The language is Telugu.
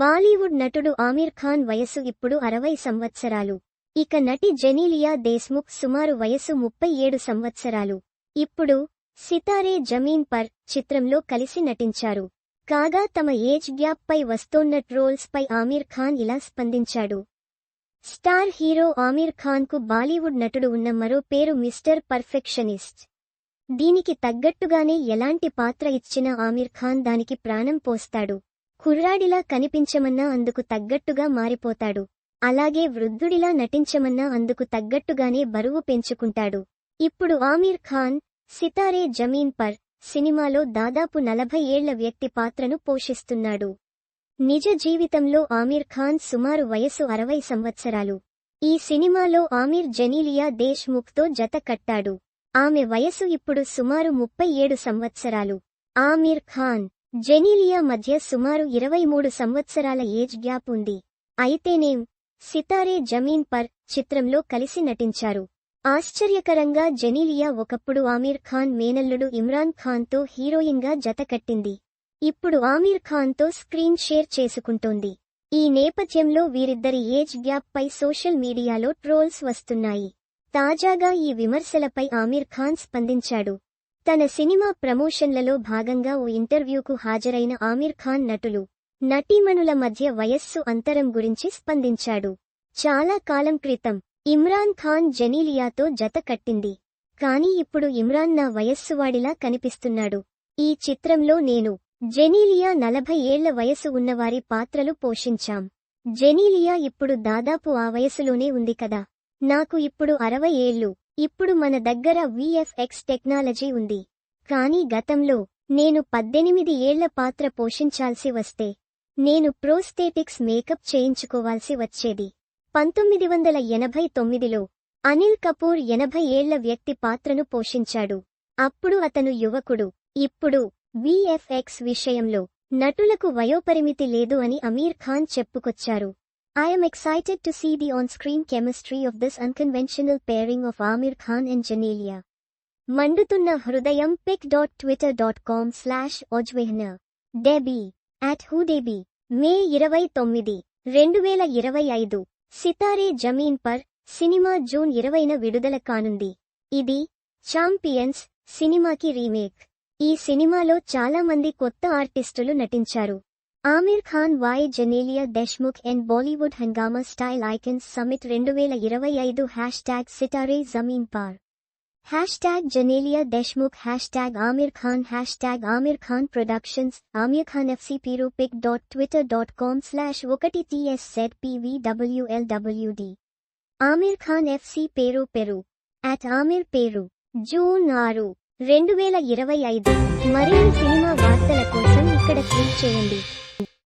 బాలీవుడ్ నటుడు ఆమీర్ ఖాన్ వయసు ఇప్పుడు అరవై సంవత్సరాలు. ఇక నటి జెనీలియా దేశ్ముఖ్ సుమారు వయసు ముప్పై ఏడు సంవత్సరాలు. ఇప్పుడు సితారే జమీన్ పర్ చిత్రంలో కలిసి నటించారు. కాగా తమ ఏజ్ గ్యాప్ పై వస్తోన్న ట్రోల్స్ పై ఆమీర్ ఖాన్ ఇలా స్పందించాడు. స్టార్ హీరో ఆమీర్ ఖాన్కు బాలీవుడ్ నటుడు ఉన్న మరో పేరు మిస్టర్ పర్ఫెక్షనిస్ట్. దీనికి తగ్గట్టుగానే ఎలాంటి పాత్ర ఇచ్చినా ఆమీర్ ఖాన్ దానికి ప్రాణం పోస్తాడు. కుర్రాడిలా కనిపించమన్నా అందుకు తగ్గట్టుగా మారిపోతాడు. అలాగే వృద్ధుడిలా నటించమన్నా అందుకు తగ్గట్టుగానే బరువు పెంచుకుంటాడు. ఇప్పుడు ఆమీర్ ఖాన్ సితారే జమీన్ పర్ సినిమాలో దాదాపు నలభై ఏళ్ళ వ్యక్తి పాత్రను పోషిస్తున్నాడు. నిజ జీవితంలో ఆమీర్ ఖాన్ సుమారు వయసు అరవై సంవత్సరాలు. ఈ సినిమాలో ఆమీర్ జనీలియా దేశ్ముఖ్తో జత కట్టాడు. ఆమె వయసు ఇప్పుడు సుమారు ముప్పై ఏడు సంవత్సరాలు. ఆమీర్ ఖాన్ జెనీలియా మధ్య సుమారు ఇరవై మూడు సంవత్సరాల ఏజ్ గ్యాప్ ఉంది. అయితేనేం? సితారే జమీన్ పర్ చిత్రంలో కలిసి నటించారు. ఆశ్చర్యకరంగా జెనీలియా ఒకప్పుడు ఆమీర్ ఖాన్ మేనల్లుడు ఇమ్రాన్ ఖాన్తో హీరోయిన్గా జతకట్టింది ఇప్పుడు ఆమీర్ ఖాన్తో స్క్రీన్ షేర్ చేసుకుంటోంది. ఈ నేపథ్యంలో వీరిద్దరి ఏజ్ గ్యాప్ పై సోషల్ మీడియాలో ట్రోల్స్ వస్తున్నాయి. తాజాగా ఈ విమర్శలపై ఆమీర్ ఖాన్ స్పందించాడు. తన సినిమా ప్రమోషన్లలో భాగంగా ఓ ఇంటర్వ్యూకు హాజరైన ఆమీర్ ఖాన్ నటులు నటీమణుల మధ్య వయస్సు అంతరం గురించి స్పందించాడు. చాలా కాలం క్రితం ఇమ్రాన్ ఖాన్ జనీలియాతో జత కట్టింది. కాని ఇప్పుడు ఇమ్రాన్ నా వయస్సువాడిలా కనిపిస్తున్నాడు. ఈ చిత్రంలో నేను జెనీలియా నలభై ఏళ్ళ వయసు ఉన్నవారి పాత్రలు పోషించాం. జెనీలియా ఇప్పుడు దాదాపు ఆ వయసులోనే ఉంది కదా. నాకు ఇప్పుడు అరవై ఏళ్ళు. ఇప్పుడు మన దగ్గర విఎఫ్ఎక్స్ టెక్నాలజీ ఉంది. కానీ గతంలో నేను పద్దెనిమిది ఏళ్ళ పాత్ర పోషించాల్సి వస్తే నేను ప్రోస్థేటిక్స్ మేకప్ చేయించుకోవాల్సి వచ్చేది. పంతొమ్మిది వందల ఎనభై తొమ్మిదిలో అనిల్ కపూర్ ఎనభై ఏళ్ళ వ్యక్తి పాత్రను పోషించాడు. అప్పుడు అతను యువకుడు. ఇప్పుడు విఎఫ్ఎక్స్ విషయంలో నటులకు వయోపరిమితి లేదు అని అమీర్ ఖాన్ చెప్పుకొచ్చారు. I'm excited to see the on screen chemistry of this unconventional pairing of Aamir Khan and Genelia మండుతున్న హృదయం pic dot twitter dot com slash ఒజ్వెహ్న Debbie at హూడేబీ మే ఇరవై తొమ్మిది రెండు వేల ఇరవై ఐదు సితారే జమీన్ పర్ సినిమా జూన్ ఇరవైన విడుదల కానుంది ఇది ఛాంపియన్స్ సినిమాకి రీమేక్ ఈ సినిమాలో చాలా మంది కొత్త ఆర్టిస్టులు నటించారు ఆమిర్ ఖాన్ వాయ్ జనేలియా దెష్ముఖ్ అండ్ బాలీవుడ్ హంగామా స్టైల్ ఐకన్స్ సమిట్ రెండు వేల ఇరవై ఐదు hash tag Sitaare Zameen Par. Hash tag Genelia Deshmukh hash tag Aamir Khan hash tag Aamir Khan productions Aamir Khan FC పీరు pic dot twitter dot com slash ఒకటి టీఎస్ సెట్ పీవీడబ్ల్యూఎల్డబ్ల్యూడి ఆమిర్ ఖాన్ ఎఫ్సి పేరు పెరు. అట్ ఆమిర్ పేరు. జూన్ ఆరు రెండు వేల ఇరవై ఐదు. మరిన్ని సినిమా వార్తల కోసం ఇక్కడ క్లిక్ చేయండి.